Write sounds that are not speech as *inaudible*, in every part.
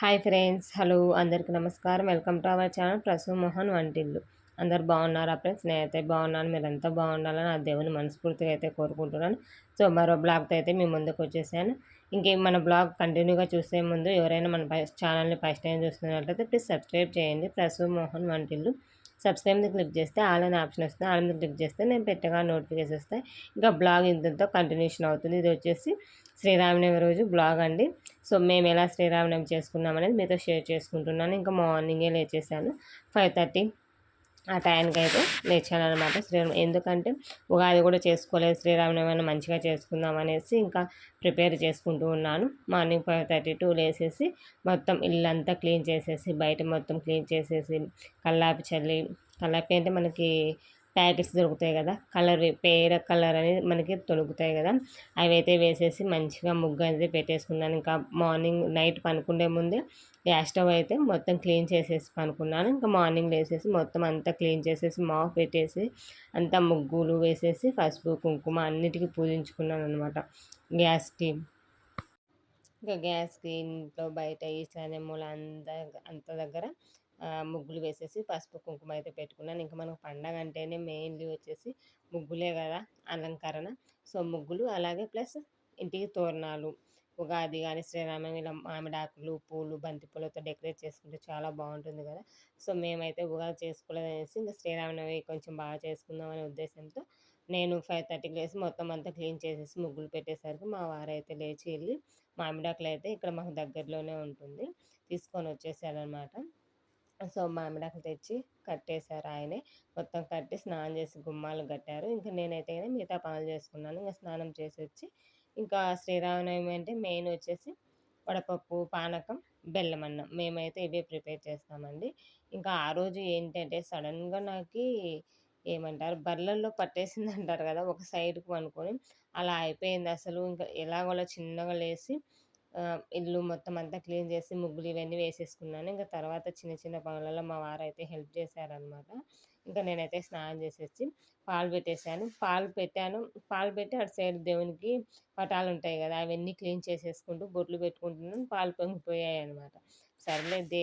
Hi friends hello అందరికీ నమస్కారం. Welcome to our channel Prasu Mohan వంటిల్లు. అందరు బాగున్నారా ఫ్రెండ్స్? నేనైతే బాగున్నాను మీరంతా బాగుండాలని ఆ దేవుని మనస్ఫూర్తిగా అయితే కోరుకుంటున్నాను. సో మరో బ్లాగ్తో అయితే మీ ముందుకు వచ్చేసాను. ఇంకే మన బ్లాగ్ కంటిన్యూగా చూసే ముందు ఎవరైనా మన ఛానల్ని ఫస్ట్ టైం చూస్తున్నట్లయితే ప్లీజ్ సబ్స్క్రైబ్ చేయండి. ప్రసూ మోహన్ వంటిల్లు. సబ్స్క్రైబ్ క్లిక్ చేస్తే ఆల్ అనే ఆప్షన్ వస్తుంది. ఆల్ క్లిక్ చేస్తే నేను పెట్టగా నోటిఫికేషన్ వస్తాయి ఇంకా బ్లాగ్ ఇంతతో కంటిన్యూషన్ అవుతుంది. ఇది వచ్చేసి శ్రీరామనవమి రోజు బ్లాగ్ అండి. సో మేము ఎలా శ్రీరామనవమి చేసుకున్నాం అనేది మీతో షేర్ చేసుకుంటున్నాను. ఇంకా మార్నింగే లేచేసాను ఫైవ్ థర్టీ ఆ టైంకి అయితే లేచాను అనమాట శ్రీరామ్ ఎందుకంటే ఉగాది కూడా చేసుకోలేదు. శ్రీరామనవమి మంచిగా చేసుకుందాం అనేసి ఇంకా ప్రిపేర్ చేసుకుంటూ ఉన్నాను. మార్నింగ్ ఫైవ్ థర్టీ టూ లేసేసి మొత్తం ఇల్లంతా క్లీన్ చేసేసి బయట మొత్తం క్లీన్ చేసేసి కల్లాపి చల్లి కల్లాపి అంటే మనకి ప్యాకెట్స్ దొరుకుతాయి కదా. కలర్ పేర కలర్ అనేది మనకి దొరుకుతాయి కదా. అవి అయితే వేసేసి మంచిగా ముగ్గు అనేది పెట్టేసుకున్నాను. ఇంకా మార్నింగ్ నైట్ పనుకునే ముందే గ్యాస్ స్టవ్ అయితే మొత్తం క్లీన్ చేసేసి పనుకున్నాను. ఇంకా మార్నింగ్ వేసేసి మొత్తం అంతా క్లీన్ చేసేసి మాఫ్ పెట్టేసి అంతా ముగ్గులు వేసేసి పసుపు కుంకుమ అన్నిటికీ పూజించుకున్నాను అనమాట గ్యాస్కి ఇంకా గ్యాస్కి ఇంట్లో బయట ఈ మూల అంత అంత దగ్గర ముగ్గులు వేసేసి పసుపు కుంకుమ అయితే పెట్టుకున్నాను. ఇంకా మనకు పండగ అంటేనే మెయిన్లీ వచ్చేసి ముగ్గులే కదా అలంకరణ. సో ముగ్గులు అలాగే ప్లస్ ఇంటికి తోరణాలు ఉగాది కానీ శ్రీరామనవమి ఇలా మామిడాకులు పూలు బంతి పూలతో డెకరేట్ చేసుకుంటే చాలా బాగుంటుంది కదా. సో మేమైతే ఉగాది చేసుకోలేదు అనేసి ఇంకా శ్రీరామనవమి కొంచెం బాగా చేసుకుందాం అనే ఉద్దేశంతో నేను ఫైవ్ థర్టీకి లేచి మొత్తం అంతా క్లీన్ చేసేసి ముగ్గులు పెట్టేసరికి మా వారైతే లేచి వెళ్ళి మామిడాకులు అయితే ఇక్కడ మాకు దగ్గరలోనే ఉంటుంది. తీసుకొని వచ్చేసారనమాట సో మామిడాకులు తెచ్చి కట్టేశారు ఆయనే. మొత్తం కట్టి స్నానం చేసి గుమ్మాలు కట్టారు. ఇంకా నేనైతే మిగతా పనులు చేసుకున్నాను. ఇంకా స్నానం చేసి వచ్చి ఇంకా శ్రీరామనవమి అంటే మెయిన్ వచ్చేసి వడపప్పు పానకం బెల్లం అన్నం. మేమైతే ఇవే ప్రిపేర్ చేస్తామండి. ఇంకా ఆ రోజు ఏంటంటే సడన్గా నాకు ఏమంటారు బర్రెల్లో పట్టేసింది అంటారు కదా ఒక సైడ్కు అనుకొని. అలా అయిపోయింది అసలు. ఇంకా ఎలాగోలా చిన్నగా లేసి ఇల్లు మొత్తం అంతా క్లీన్ చేసి ముగ్గులు ఇవన్నీ వేసేసుకున్నాను. ఇంకా తర్వాత చిన్న చిన్న పనులలో మా వారు అయితే హెల్ప్ చేశారనమాట ఇంకా నేనైతే స్నానం చేసేసి పాలు పెట్టేశాను. పాలు పెట్టాను. పాలు పెట్టి అటు సైడ్ దేవునికి పటాలు ఉంటాయి కదా అవన్నీ క్లీన్ చేసేసుకుంటూ బొట్లు పెట్టుకుంటున్నాను. పాలు పొంగిపోయాయి అనమాట సర్లే దే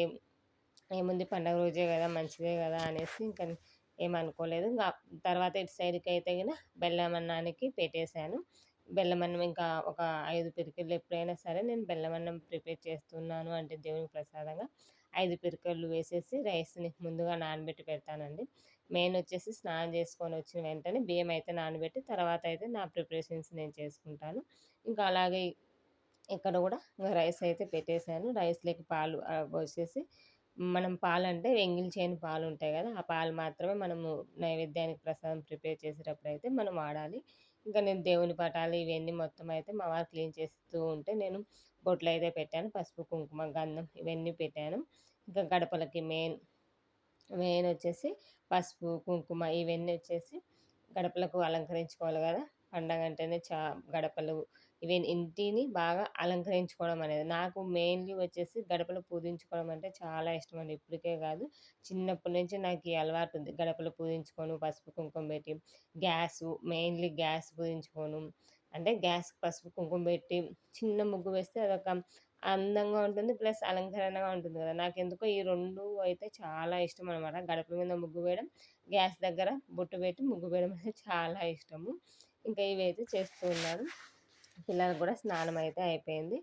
ఏముంది పండగ రోజే కదా మంచిదే కదా అనేసి ఇంకా ఏమనుకోలేదు. ఇంకా తర్వాత ఇటు సైడ్కి అయితే బెల్లం అన్నానికి పెట్టేశాను. బెల్లమన్నం ఇంకా ఒక ఐదు పిరికెళ్ళు ఎప్పుడైనా సరే నేను బెల్లమన్నం ప్రిపేర్ చేస్తున్నాను అంటే దేవునికి ప్రసాదంగా. ఐదు పిరికెళ్ళు వేసేసి రైస్ని ముందుగా నానబెట్టి పెడతానండి. మెయిన్ వచ్చేసి స్నానం చేసుకొని వచ్చిన వెంటనే బియ్యం అయితే నానబెట్టి తర్వాత అయితే నా ప్రిపరేషన్స్ నేను చేసుకుంటాను. ఇంకా అలాగే ఇక్కడ కూడా రైస్ అయితే పెట్టేశాను. రైస్లోకి పాలు పోసేసి మనం పాలు అంటే చేయని పాలు ఉంటాయి కదా ఆ పాలు మాత్రమే మనము నైవేద్యానికి ప్రసాదం ప్రిపేర్ చేసేటప్పుడు అయితే మనం వాడాలి. ఇంకా నేను దేవుని పటాలు ఇవన్నీ మొత్తం అయితే మా వారు క్లీన్ చేస్తూ ఉంటే నేను బొట్లు అయితే పెట్టాను. పసుపు కుంకుమ గంధం ఇవన్నీ పెట్టాను. ఇంకా గడపలకి మెయిన్ మెయిన్ వచ్చేసి పసుపు కుంకుమ ఇవన్నీ వచ్చేసి గడపలకు అలంకరించుకోవాలి కదా. పండగ అంటేనే చా గడపలు ఇవి ఇంటిని బాగా అలంకరించుకోవడం అనేది. నాకు మెయిన్లీ వచ్చేసి గడపలు పూజించుకోవడం అంటే చాలా ఇష్టం అండి. ఇప్పటికే కాదు. చిన్నప్పటి నుంచి నాకు ఈ అలవాటు ఉంది. గడపలు పూజించుకోను పసుపు కుంకుమ పెట్టి గ్యాసు మెయిన్లీ గ్యాస్ పూజించుకోను. అంటే గ్యాస్ పసుపు కుంకుమ పెట్టి చిన్న ముగ్గు వేస్తే అదొక అందంగా ఉంటుంది. ప్లస్ అలంకరణగా ఉంటుంది కదా. నాకు ఎందుకో ఈ రెండు అయితే చాలా ఇష్టం అనమాట గడప మీద ముగ్గు వేయడం గ్యాస్ దగ్గర బొట్టు పెట్టి ముగ్గు వేయడం *laughs* అనేది చాలా ఇష్టము. ఇంకా ఇవైతే చేస్తూ ఉన్నారు. పిల్లలకు కూడా స్నానం అయితే అయిపోయింది.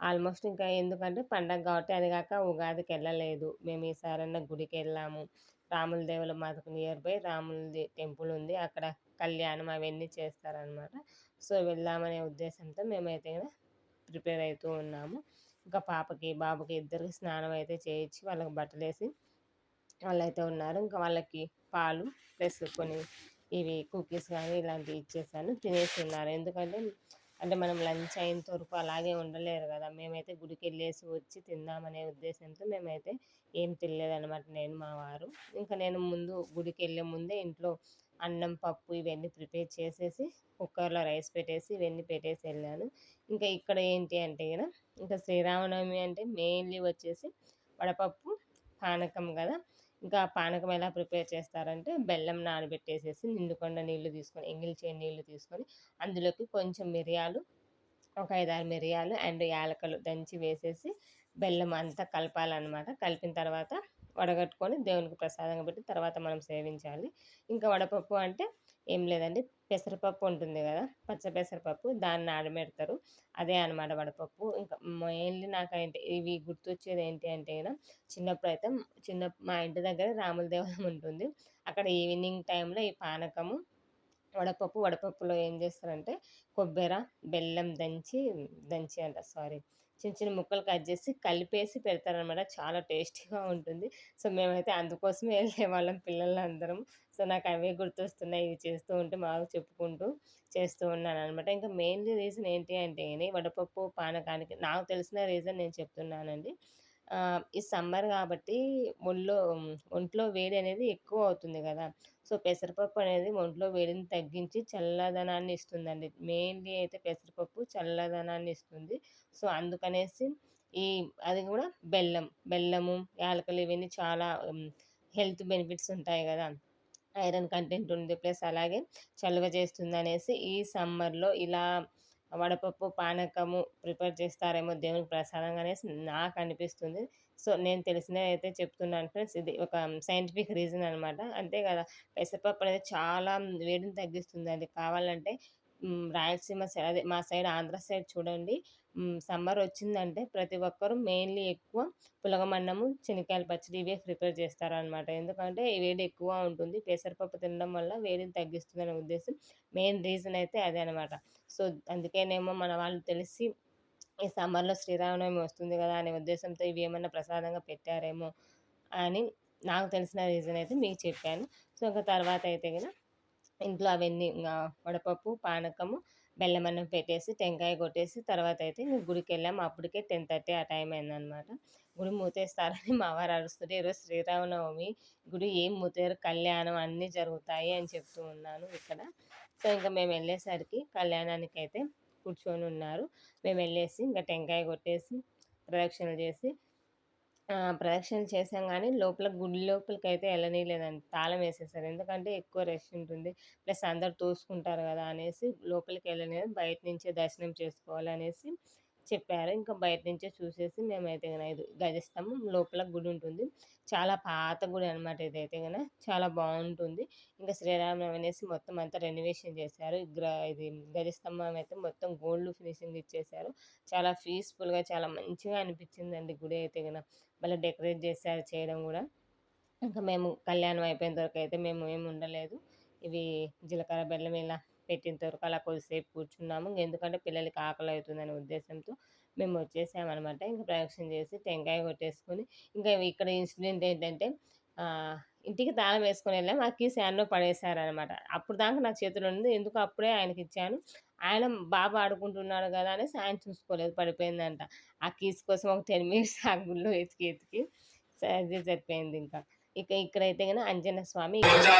ఆల్మోస్ట్ ఇంకా ఎందుకంటే పండగ కాబట్టి అది కాక ఉగాదికి వెళ్ళలేదు. మేము ఈసారన్నా గుడికి వెళ్ళాము. రాముల దేవుల మాతకు నియర్ బై రాములది టెంపుల్ ఉంది. అక్కడ కళ్యాణం అవన్నీ చేస్తారనమాట సో వెళ్దామనే ఉద్దేశంతో మేమైతే ప్రిపేర్ అవుతూ ఉన్నాము. ఇంకా పాపకి బాబుకి ఇద్దరికి స్నానం అయితే చేయించి వాళ్ళకి బట్టలు వేసి వాళ్ళైతే ఉన్నారు. ఇంకా వాళ్ళకి పాలు ప్లస్ కొన్ని ఇవి కుకీస్ కానీ ఇలాంటివి ఇచ్చేసాను. తినేసి ఉన్నారు. ఎందుకంటే అంటే మనం లంచ్ అయినంత వరకు అలాగే ఉండలేరు కదా! మేమైతే గుడికి వెళ్ళేసి వచ్చి తిందామనే ఉద్దేశంతో మేమైతే ఏం తినలేదన్నమాట. నేను మా వారు. ఇంకా నేను ముందు గుడికి వెళ్ళే ముందే ఇంట్లో అన్నం పప్పు ఇవన్నీ ప్రిపేర్ చేసేసి కుక్కర్లో రైస్ పెట్టేసి ఇవన్నీ పెట్టేసి వెళ్ళాను. ఇంకా ఇక్కడ ఏంటి అంటే కదా! ఇంకా శ్రీరామనవమి అంటే మెయిన్లీ వచ్చేసి వడపప్పు పానకం కదా! ఇంకా పానకం ఎలా ప్రిపేర్ చేస్తారంటే బెల్లం నానబెట్టేసేసి నిండుకొండ నీళ్ళు తీసుకొని ఎంగిల్చే నీళ్ళు నీళ్ళు తీసుకొని అందులోకి కొంచెం మిరియాలు ఒక ఐదారు మిరియాలు అండ్ యాలకలు దంచి వేసేసి బెల్లం అంతా కలపాలన్నమాట. కలిపిన తర్వాత వడగట్టుకొని దేవునికి ప్రసాదంగా పెట్టి తర్వాత మనం సేవించాలి. ఇంకా వడపప్పు అంటే ఏం లేదండి. పెసరపప్పు ఉంటుంది కదా! పచ్చ పెసరపప్పు దాన్ని నానబెడతారు అదే అనమాట వడపప్పు. ఇంకా మెయిన్లీ నాకు ఏంటి ఇవి గుర్తొచ్చేది ఏంటి అంటే కదా చిన్నప్పుడు అయితే చిన్న మా ఇంటి దగ్గర రాముల దేవాలయం ఉంటుంది. అక్కడ ఈవినింగ్ టైంలో ఈ పానకము వడపప్పు వడపప్పులో ఏం చేస్తారంటే కొబ్బెర బెల్లం దంచి దంచి అంట సారీ చిన్న చిన్న ముక్కలు కట్ చేసి కలిపేసి పెడతారనమాట. చాలా టేస్టీగా ఉంటుంది. సో మేమైతే అందుకోసమే వెళ్ళేవాళ్ళం పిల్లలందరం సో నాకు అవే గుర్తొస్తున్నాయి. ఇవి చేస్తూ ఉంటే బాగా చెప్పుకుంటూ చేస్తూ ఉన్నాను అనమాట ఇంకా మెయిన్లీ రీజన్ ఏంటి అంటే వడపప్పు పానకానికి నాకు తెలిసిన రీజన్ నేను చెప్తున్నానండి. ఈ సమ్మర్ కాబట్టి ఒళ్ళో ఒంట్లో వేడి అనేది ఎక్కువ అవుతుంది కదా! సో పెసరపప్పు అనేది ఒంట్లో వేడిని తగ్గించి చల్లదనాన్ని ఇస్తుందండి. మెయిన్లీ అయితే పెసరపప్పు చల్లదనాన్ని ఇస్తుంది. సో అందుకనేసి ఈ అది కూడా బెల్లం బెల్లము యాలకలు ఇవన్నీ చాలా హెల్త్ బెనిఫిట్స్ ఉంటాయి కదా! ఐరన్ కంటెంట్ ఉంది ప్లస్ అలాగే చలువ చేస్తుంది అనేసి ఈ సమ్మర్లో ఇలా వడపప్పు పానకము ప్రిపేర్ చేస్తారేమో దేవునికి ప్రసాదంగా అనేసి నాకు అనిపిస్తుంది సో నేను తెలిసినవి అయితే చెప్తున్నాను ఫ్రెండ్స్. ఇది ఒక సైంటిఫిక్ రీజన్ అనమాట అంతే కదా పెసరపప్పు అనేది చాలా వేడిని తగ్గిస్తుంది అది కావాలంటే రాయలసీమ సైడ్ అదే మా సైడ్ ఆంధ్ర సైడ్ చూడండి. సమ్మర్ వచ్చిందంటే ప్రతి ఒక్కరు మెయిన్లీ ఎక్కువ పులగమన్నము శనగకాయల పచ్చడి ఇవే ప్రిపేర్ చేస్తారనమాట ఎందుకంటే వేడి ఎక్కువ ఉంటుంది. పెసరపప్పు తినడం వల్ల వేడిని తగ్గిస్తుందనే ఉద్దేశం. మెయిన్ రీజన్ అయితే అదే అనమాట సో అందుకేనేమో మన వాళ్ళు తెలిసి ఈ సమ్మర్లో శ్రీరామనవమి వస్తుంది కదా అనే ఉద్దేశంతో ఇవి ఏమన్నా ప్రసాదంగా పెట్టారేమో అని నాకు తెలిసిన రీజన్ అయితే మీకు చెప్పాను. సో ఇంకా తర్వాత అయితే కదా ఇంట్లో అవన్నీ వడపప్పు పానకము బెల్లం అన్నం పెట్టేసి టెంకాయ కొట్టేసి తర్వాత అయితే ఇంక గుడికి వెళ్ళాము అప్పటికే టెన్ థర్టీ ఆ టైం అయిందనమాట. గుడి మూతేస్తారని మా వారు అరుస్తుంటే ఈరోజు శ్రీరామనవమి గుడి ఏం మూతారు కళ్యాణం అన్నీ జరుగుతాయి అని చెప్తూ ఉన్నాను ఇక్కడ. సో ఇంకా మేము వెళ్ళేసరికి కళ్యాణానికి అయితే కూర్చొని ఉన్నారు. మేము వెళ్ళేసి ఇంకా టెంకాయ కొట్టేసి ప్రదక్షిణలు చేసి ప్రదక్షిణ చేసాం కానీ లోపల గుడి లోపలికి అయితే వెళ్ళనీయలేదండి తాళం వేసేసారు. ఎందుకంటే ఎక్కువ రష్ ఉంటుంది. ప్లస్ అందరు తోసుకుంటారు కదా అనేసి లోపలికి వెళ్ళలేదు బయట నుంచే దర్శనం చేసుకోవాలనేసి చెప్పారు. ఇంకా బయట నుంచే చూసేసి మేమైతే కనుక ఇది గజస్తంభం లోపల గుడి ఉంటుంది. చాలా పాత గుడి అనమాట ఇదైతే కనుక చాలా బాగుంటుంది. ఇంకా శ్రీరామనవమి అనేసి మొత్తం అంతా రెనోవేషన్ చేశారు. గ్ర ఇది గజస్తంభం అయితే మొత్తం గోల్డ్ ఫినిషింగ్ ఇచ్చేసారు చాలా పీస్ఫుల్గా చాలా మంచిగా అనిపించిందండి గుడి అయితే కనుక మళ్ళీ డెకరేట్ చేశారు చేయడం కూడా. ఇంకా మేము కళ్యాణం అయిపోయిన వరకు అయితే మేము ఏమి ఉండలేదు. ఇవి జీలకర్ర బెల్లం ఇలా పెట్టిన వరకు అలా కొద్దిసేపు కూర్చున్నాము. ఎందుకంటే పిల్లలకి ఆకలి అవుతుందనే ఉద్దేశంతో మేము వచ్చేసామన్నమాట. ఇంకా ప్రదక్షిణ చేసి టెంకాయ కొట్టేసుకొని ఇంకా ఇక్కడ ఇన్సిడెంట్ ఏంటంటే ఇంటికి తాళం వేసుకొని వెళ్ళాము ఆ కీస్ యాన్లో పడేశారనమాట అప్పుడు దాకా నా చేతిలో ఉంది ఎందుకు అప్పుడే ఆయనకి ఇచ్చాను ఆయన బాబా ఆడుకుంటున్నాడు కదా అనేసి ఆయన చూసుకోలేదు పడిపోయిందంట ఆ కీస్ కోసం ఒక టెన్ మినిట్స్ ఆ గుళ్ళో ఎతికి ఎతికి సరే సరిపోయింది ఇంకా ఇక ఇక్కడైతే కానీ అంజన స్వామి అంటే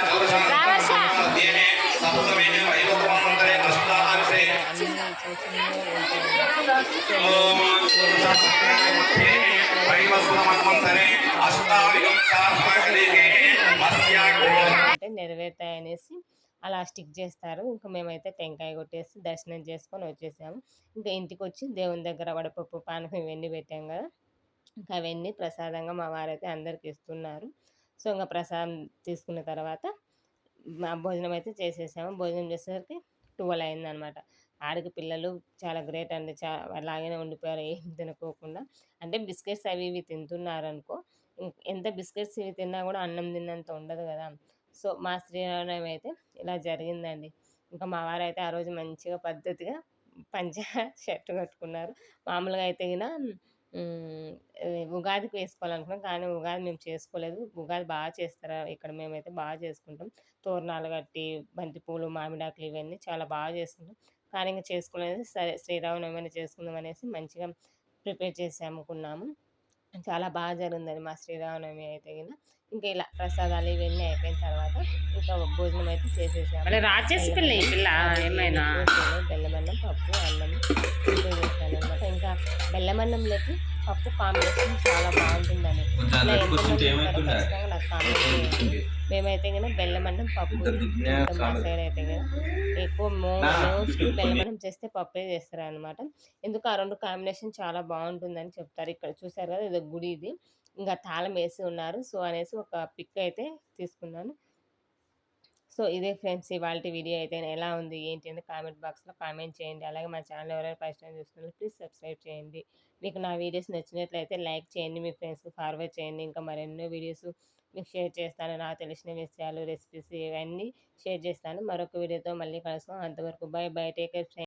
నెరవేరుతాయనేసి అలా స్టిక్ చేస్తారు. ఇంకా మేమైతే టెంకాయ కొట్టేసి దర్శనం చేసుకొని వచ్చేసాము. ఇంకా ఇంటికి వచ్చి దేవుని దగ్గర వడపప్పు పానకం ఇవన్నీ పెట్టాం కదా. ఇంకా అవన్నీ ప్రసాదంగా మా వారైతే అందరికి ఇస్తున్నారు. సో ఇంకా ప్రసాదం తీసుకున్న తర్వాత మా భోజనం అయితే చేసేసాము. భోజనం చేసేసరికి ట్వెల్వ్ అయిందనమాట ఆడికి పిల్లలు చాలా గ్రేట్ అండి. చా అలాగనే ఉండిపోయారు. ఏం తినుకోకుండా. అంటే బిస్కెట్స్ అవి ఇవి తింటున్నారు అనుకో ఎంత బిస్కెట్స్ ఇవి తిన్నా కూడా అన్నం తిన్నంత ఉండదు కదా. సో మా శ్రీరామనవమి అయితే ఇలా జరిగిందండి. ఇంకా మా వారు అయితే ఆ రోజు మంచిగా పద్ధతిగా పంచ *laughs* షర్ట్ కట్టుకున్నారు. మామూలుగా అయితే గిన ఉగాదికి వేసుకోవాలనుకున్నాం. కానీ ఉగాది మేము చేసుకోలేదు. ఉగాది బాగా చేస్తారు? ఇక్కడ మేమైతే బాగా చేసుకుంటాం. తోరణాలు కట్టి బంతిపూలు మామిడాకులు ఇవన్నీ చాలా బాగా చేసుకుంటాం. కానీ ఇంకా చేసుకోలేదు సరే శ్రీరామనవమి చేసుకుందాం అనేసి మంచిగా ప్రిపేర్ చేసి అమ్ముకున్నాము. చాలా బాగా జరిగిందండి మా శ్రీరామనవమి అయితే కింద ఇంకా ఇలా ప్రసాదాలు ఇవన్నీ అయిపోయిన తర్వాత ఇంకా భోజనం అయితే చేసేసాము. రాచేసి పిల్ల ఈ పిల్ల ఏమైనా? బెల్లమన్నం పప్పు అన్నం ప్రిపేర్ చేశాను అనమాట ఇంకా బెల్లమన్నంలోకి పప్పు కాంబినేషన్ చాలా బాగుంటుందని. మేమైతే కనుక బెల్లం అన్నం పప్పు. మా సైడ్ అయితే కనుక ఎక్కువ మో నా మోస్ట్లీ ఇటు *laughs* బెల్లం అన్నం చేస్తే పప్పే చేస్తారు అనమాట ఎందుకు ఆ రెండు కాంబినేషన్ చాలా బాగుంటుందని చెప్తారు. ఇక్కడ చూసారు కదా ఇది గుడి ఇది. ఇంకా తాళం వేసి ఉన్నారు. సో అనేసి ఒక పిక్ అయితే తీసుకున్నాను. సో ఇదే ఫ్రెండ్స్ ఇవాళ వీడియో అయితే ఎలా ఉంది ఏంటి అని కామెంట్ బాక్స్లో కామెంట్ చేయండి. అలాగే మా ఛానల్ ఎవరైనా ఫస్ట్ టైం చూస్తున్నారు ప్లీజ్ సబ్స్క్రైబ్ చేయండి. మీకు నా వీడియోస్ నచ్చినట్లయితే లైక్ చేయండి మీ ఫ్రెండ్స్కి ఫార్వర్డ్ చేయండి. ఇంకా మరెన్నో వీడియోస్ మీకు షేర్ చేస్తాను. నాకు తెలిసిన విషయాలు రెసిపీస్ ఇవన్నీ షేర్ చేస్తాను. మరొక వీడియోతో మళ్ళీ కలుస్తాం అంతవరకు బై బై. Take care.